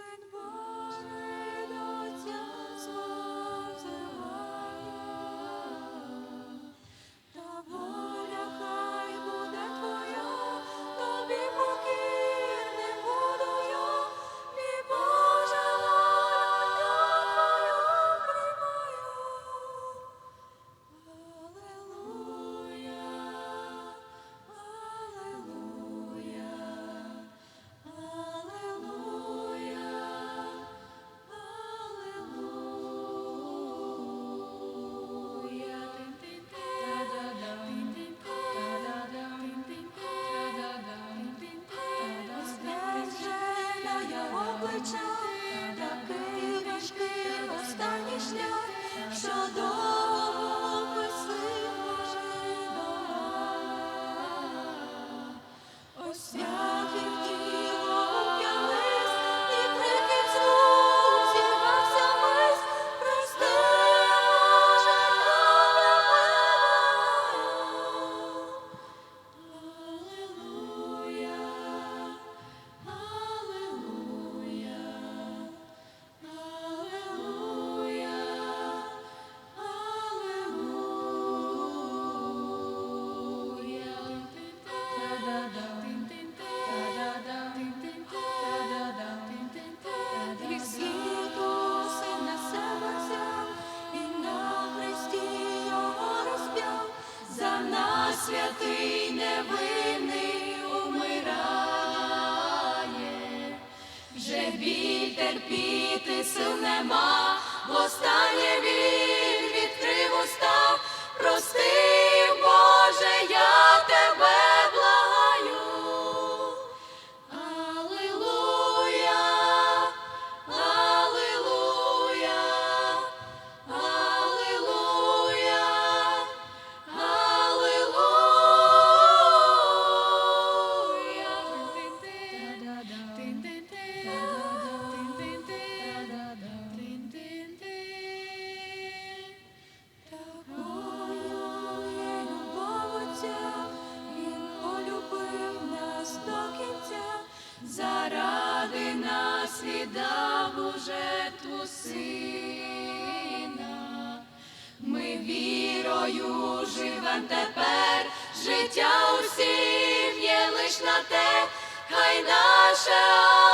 and by church. Святий невинний умирає, вже біль терпіти сил нема, востаннє він нас віддав ту жертву сина. Ми вірою живем тепер, життя усім є лиш на те, хай наше.